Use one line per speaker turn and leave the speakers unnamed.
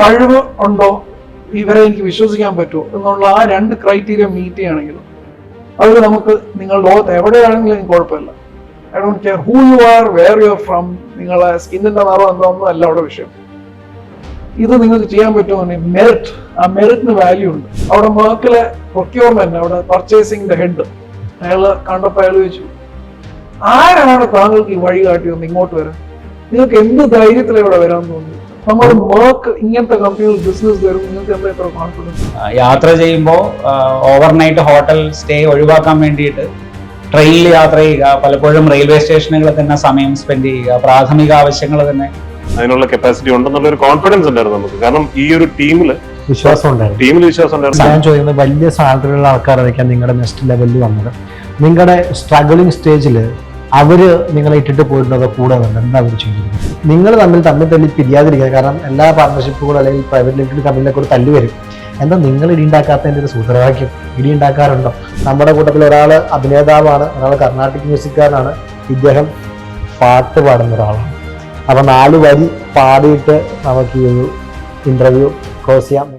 കഴിവ് ഉണ്ടോ? ഇവരെ എനിക്ക് വിശ്വസിക്കാൻ പറ്റുമോ? എന്നുള്ള ആ രണ്ട് ക്രൈറ്റീരിയ മീറ്റ് ചെയ്യുകയാണെങ്കിൽ അതിൽ നമുക്ക് നിങ്ങൾ ലോകത്ത് എവിടെയാണെങ്കിലും കുഴപ്പമില്ല. I don't care who you are where you are from നിങ്ങളെ സ്കിന്നിന്റെ നിറം എന്താണെന്നും അല്ല അവിടെ വിഷയം. ഇത് നിങ്ങൾക്ക് ചെയ്യാൻ പറ്റുമെന്നുണ്ടെങ്കിൽ മെറിറ്റ് ആ മെറിറ്റിന് വാല്യൂ ഉണ്ട്. അവിടെ മേക്കിലെ പ്രൊക്യൂർമെന്റ് അവിടെ പർച്ചേസിംഗിന്റെ ഹെഡ് അയാൾ കണ്ടപ്പോൾ അയാൾ ചോദിച്ചു ആരാണ് താങ്കൾക്ക് ഈ വഴി കാട്ടിയൊന്ന് ഇങ്ങോട്ട് വരാൻ. നിങ്ങൾക്ക് എന്ത് ധൈര്യത്തിൽ ഇവിടെ വരാൻ തോന്നുന്നു ഇങ്ങനത്തെ കമ്പനികൾ ബിസിനസ് തരും നിങ്ങൾക്ക് കോൺഫിഡൻസ്
യാത്ര ചെയ്യുമ്പോൾ ഓവർനൈറ്റ് ഹോട്ടൽ സ്റ്റേ ഒഴിവാക്കാൻ വേണ്ടിയിട്ട് ട്രെയിനിൽ യാത്ര ചെയ്യുക പലപ്പോഴും റെയിൽവേ സ്റ്റേഷനുകളിൽ തന്നെ സമയം സ്പെൻഡ് ചെയ്യുക പ്രാഥമിക ആവശ്യങ്ങൾ തന്നെ.
അതിനുള്ള കപ്പാസിറ്റി ഉണ്ടെന്നുള്ള ഒരു കോൺഫിഡൻസ് ഉണ്ടായിരുന്നു നമുക്ക്. കാരണം ഈ ഒരു ടീമിൽ
വിശ്വാസം ഉണ്ടായിരുന്നു.
ടീമിൽ വിശ്വാസം ഉണ്ടായിരുന്നു.
ഞാൻ ചോദിക്കുന്നത് വലിയ സാലറിയുള്ള ആൾക്കാരായിരിക്കാം നിങ്ങളുടെ നെക്സ്റ്റ് ലെവലിൽ വന്നത്. നിങ്ങളുടെ സ്ട്രഗിളിംഗ് സ്റ്റേജിൽ അവർ നിങ്ങളെ ഇട്ടിട്ട് പോയിട്ടുണ്ടോ? കൂടെ വന്നത് എന്താ അവർ ചെയ്തിരിക്കുന്നത്? നിങ്ങൾ തമ്മിൽ തമ്മിൽ തല്ലി പിരിയാതിരിക്കുക. കാരണം എല്ലാ പാർട്ട്ണർഷിപ്പുകളും അല്ലെങ്കിൽ പ്രൈവറ്റ് ലിമിറ്റഡ് കമ്പനിയിലെ കൂടെ തല്ലി വരും. എന്താ നിങ്ങൾ ഇടി ഉണ്ടാക്കാത്തതിന്റെ ഒരു സൂത്രവാക്യം? ഇടി ഉണ്ടാക്കാറുണ്ടോ? നമ്മുടെ കൂട്ടത്തിൽ ഒരാൾ അഭിനേതാവാണ് ഒരാൾ കർണാട്ടിക് മ്യൂസിക്കാരനാണ്. ഇദ്ദേഹം പാട്ട് പാടുന്ന ഒരാളാണ്. അപ്പോൾ നാല് വരി പാടിയിട്ട് നമുക്ക് ഈ ഒരു ഇന്റർവ്യൂ ക്ലോസ് ചെയ്യാം.